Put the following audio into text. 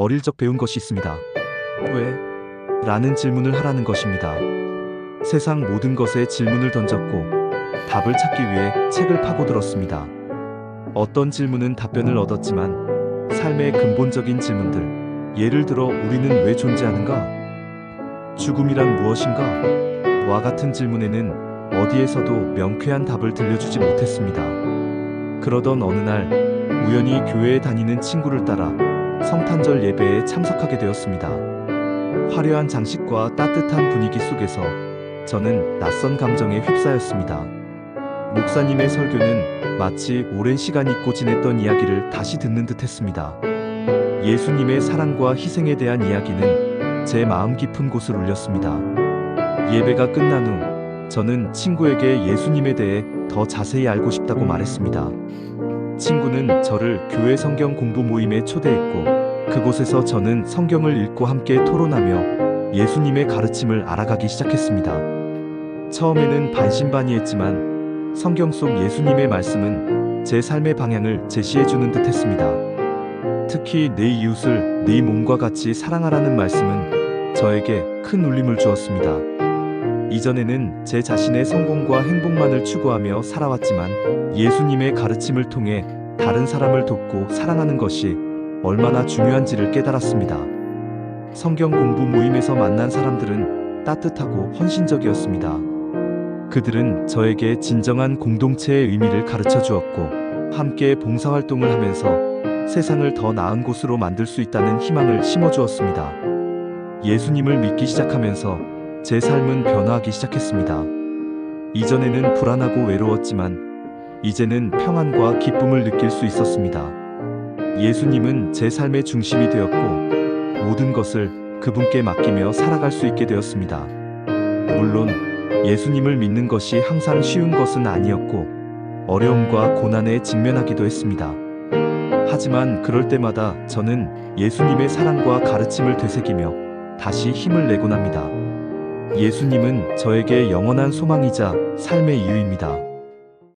어릴 적 배운 것이 있습니다. 왜? 라는 질문을 하라는 것입니다. 세상 모든 것에 질문을 던졌고 답을 찾기 위해 책을 파고들었습니다. 어떤 질문은 답변을 얻었지만 삶의 근본적인 질문들, 예를 들어 우리는 왜 존재하는가? 죽음이란 무엇인가? 와 같은 질문에는 어디에서도 명쾌한 답을 들려주지 못했습니다. 그러던 어느 날 우연히 교회에 다니는 친구를 따라 성탄절 예배에 참석하게 되었습니다. 화려한 장식과 따뜻한 분위기 속에서 저는 낯선 감정에 휩싸였습니다. 목사님의 설교는 마치 오랜 시간 잊고 지냈던 이야기를 다시 듣는 듯 했습니다. 예수님의 사랑과 희생에 대한 이야기는 제 마음 깊은 곳을 울렸습니다. 예배가 끝난 후 저는 친구에게 예수님에 대해 더 자세히 알고 싶다고 말했습니다. 친구는 저를 교회 성경 공부 모임에 초대했고 그곳에서 저는 성경을 읽고 함께 토론하며 예수님의 가르침을 알아가기 시작했습니다. 처음에는 반신반의했지만 성경 속 예수님의 말씀은 제 삶의 방향을 제시해주는 듯 했습니다. 특히 내 이웃을 네 몸과 같이 사랑하라는 말씀은 저에게 큰 울림을 주었습니다. 이전에는 제 자신의 성공과 행복만을 추구하며 살아왔지만 예수님의 가르침을 통해 다른 사람을 돕고 사랑하는 것이 얼마나 중요한지를 깨달았습니다. 성경 공부 모임에서 만난 사람들은 따뜻하고 헌신적이었습니다. 그들은 저에게 진정한 공동체의 의미를 가르쳐 주었고, 함께 봉사활동을 하면서 세상을 더 나은 곳으로 만들 수 있다는 희망을 심어 주었습니다. 예수님을 믿기 시작하면서 제 삶은 변화하기 시작했습니다. 이전에는 불안하고 외로웠지만, 이제는 평안과 기쁨을 느낄 수 있었습니다. 예수님은 제 삶의 중심이 되었고 모든 것을 그분께 맡기며 살아갈 수 있게 되었습니다. 물론 예수님을 믿는 것이 항상 쉬운 것은 아니었고 어려움과 고난에 직면하기도 했습니다. 하지만 그럴 때마다 저는 예수님의 사랑과 가르침을 되새기며 다시 힘을 내곤 합니다. 예수님은 저에게 영원한 소망이자 삶의 이유입니다.